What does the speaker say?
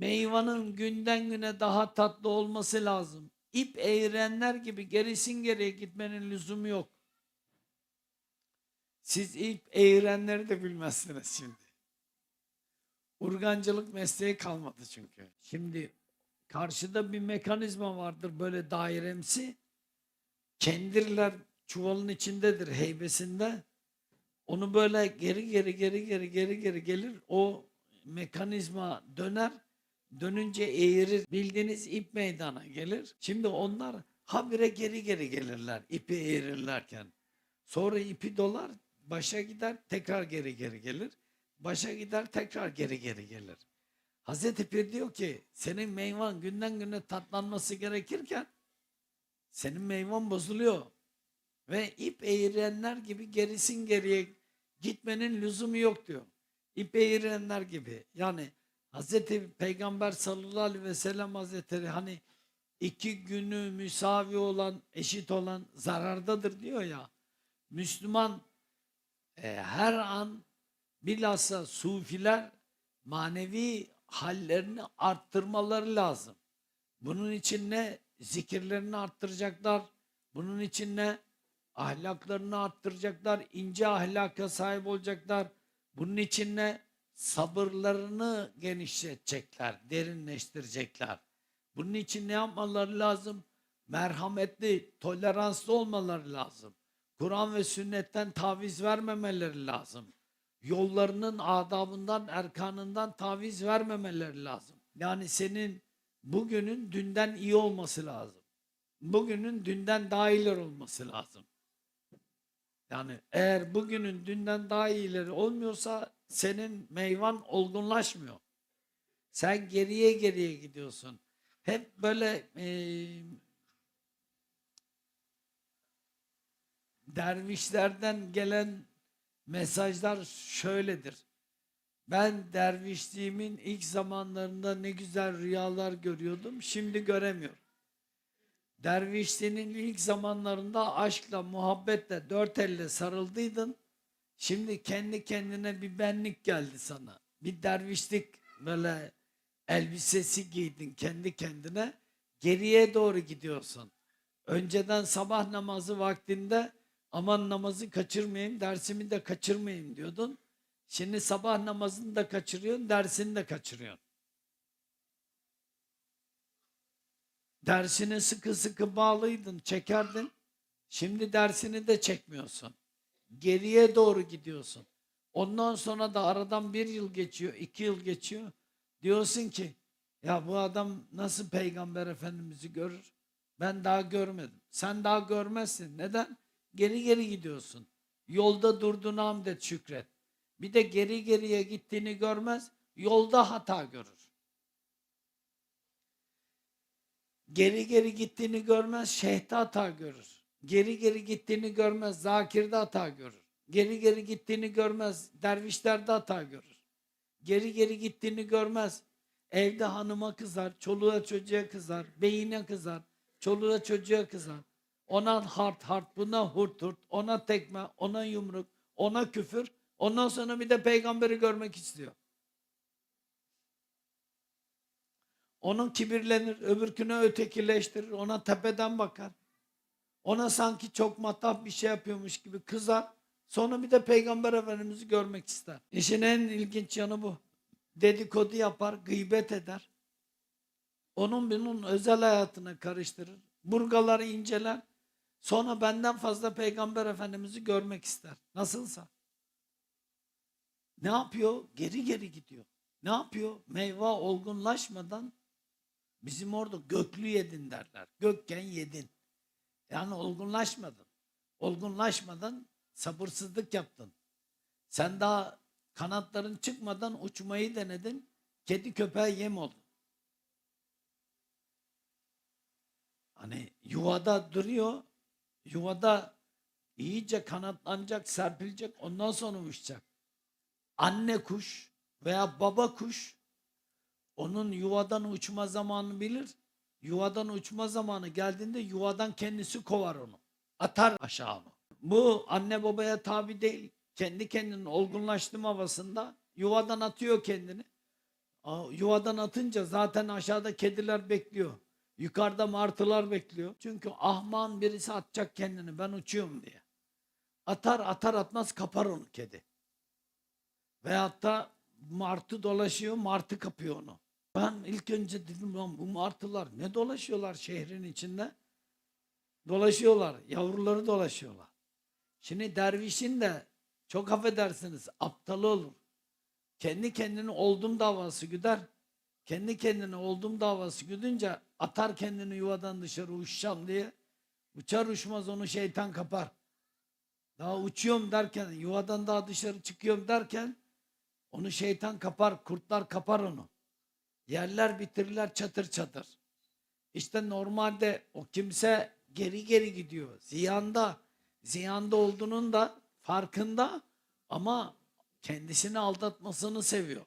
Meyvanın günden güne daha tatlı olması lazım. İp eğrenler gibi gerisin geriye gitmenin lüzumu yok. Siz ip eğrenleri de bilmezsiniz şimdi. Urgancılık mesleği kalmadı çünkü. Şimdi karşıda bir mekanizma vardır böyle dairemsi. Kendirler çuvalın içindedir heybesinde. Onu böyle geri geri geri geri geri geri gelir. O mekanizma döner. Dönünce eğirir. Bildiğiniz ip meydana gelir. Şimdi onlar habire geri geri gelirler ipi eğirirlerken. Sonra ipi dolar, başa gider, tekrar geri geri gelir. Başa gider, tekrar geri geri gelir. Hazreti Pir diyor ki senin meyvan günden güne tatlanması gerekirken senin meyvan bozuluyor. Ve ip eğirenler gibi gerisin geriye gitmenin lüzumu yok diyor. İp eğirenler gibi. Yani Hazreti Peygamber sallallahu aleyhi ve sellem Hazretleri hani iki günü müsavi olan, eşit olan zarardadır diyor ya. Müslüman e, her an bilhassa sufiler manevi hallerini arttırmaları lazım. Bunun için ne? Zikirlerini arttıracaklar. Bunun için ne? Ahlaklarını arttıracaklar. ince ahlaka sahip olacaklar. Bunun için ne? Sabırlarını genişletecekler, derinleştirecekler. Bunun için ne yapmaları lazım? Merhametli, toleranslı olmaları lazım. Kur'an ve sünnetten taviz vermemeleri lazım. Yollarının adabından, erkanından taviz vermemeleri lazım. Yani senin bugünün dünden iyi olması lazım. Bugünün dünden daha iyiler olması lazım. Yani eğer bugünün dünden daha iyileri olmuyorsa senin meyvan olgunlaşmıyor. Sen geriye geriye gidiyorsun. Hep böyle eee dervişlerden gelen mesajlar şöyledir. Ben dervişliğimin ilk zamanlarında ne güzel rüyalar görüyordum, şimdi göremiyorum. Dervişliğinin ilk zamanlarında aşkla, muhabbetle, dört elle sarıldıydın. Şimdi kendi kendine bir benlik geldi sana. Bir dervişlik böyle elbisesi giydin kendi kendine. Geriye doğru gidiyorsun. Önceden sabah namazı vaktinde aman namazı kaçırmayayım, dersimi de kaçırmayayım diyordun. Şimdi sabah namazını da kaçırıyorsun, dersini de kaçırıyorsun. Dersine sıkı sıkı bağlıydın, çekerdin. Şimdi dersini de çekmiyorsun. Geriye doğru gidiyorsun. Ondan sonra da aradan bir yıl geçiyor, iki yıl geçiyor. Diyorsun ki ya bu adam nasıl peygamber efendimizi görür? Ben daha görmedim. Sen daha görmezsin. Neden? Geri geri gidiyorsun. Yolda durduğuna hamd et şükret. Bir de geri geriye gittiğini görmez, yolda hata görür. Geri geri gittiğini görmez, şeyhte hata görür. Geri geri gittiğini görmez, zakirde hata görür. Geri geri gittiğini görmez, dervişlerde hata görür. Geri geri gittiğini görmez, evde hanıma kızar, çoluğa çocuğa kızar, beyine kızar, çoluğa çocuğa kızar. Ona hart hart, buna hurt hurt, ona tekme, ona yumruk, ona küfür. Ondan sonra bir de peygamberi görmek istiyor. Onun kibirlenir, öbürküne ötekileştirir, ona tepeden bakar. Ona sanki çok matah bir şey yapıyormuş gibi kızar. Sonra bir de peygamber efendimizi görmek ister. İşin en ilginç yanı bu. Dedikodu yapar, gıybet eder. Onun bunun özel hayatına karıştırır. Burgaları inceler. Sonra benden fazla peygamber efendimizi görmek ister. Nasılsa. Ne yapıyor? Geri geri gidiyor. Ne yapıyor? Meyve olgunlaşmadan bizim orada göklü yedin derler. Gökken yedin. Yani olgunlaşmadın. Olgunlaşmadan sabırsızlık yaptın. Sen daha kanatların çıkmadan uçmayı denedin. Kedi köpeğe yem oldun. Hani yuvada duruyor. Yuvada iyice kanatlanacak, serpilecek. Ondan sonra uçacak anne kuş veya baba kuş onun yuvadan uçma zamanını bilir. Yuvadan uçma zamanı geldiğinde yuvadan kendisi kovar onu. Atar aşağı onu. Bu anne babaya tabi değil. Kendi kendinin olgunlaştığım havasında yuvadan atıyor kendini. Yuvadan atınca zaten aşağıda kediler bekliyor. Yukarıda martılar bekliyor. Çünkü ahman birisi atacak kendini ben uçuyorum diye. Atar atar atmaz kapar onu kedi. Veyahut da martı dolaşıyor martı kapıyor onu. Ben ilk önce dedim lan bu martılar ne dolaşıyorlar şehrin içinde? Dolaşıyorlar. Yavruları dolaşıyorlar. Şimdi dervişin de çok affedersiniz aptalı olur. Kendi kendini oldum davası güder. Kendi kendine oldum davası güdünce atar kendini yuvadan dışarı uçacağım diye. Uçar uçmaz onu şeytan kapar. Daha uçuyorum derken yuvadan daha dışarı çıkıyorum derken onu şeytan kapar, kurtlar kapar onu. Yerler bitirirler çatır çatır. İşte normalde o kimse geri geri gidiyor. Ziyanda, ziyanda olduğunun da farkında ama kendisini aldatmasını seviyor.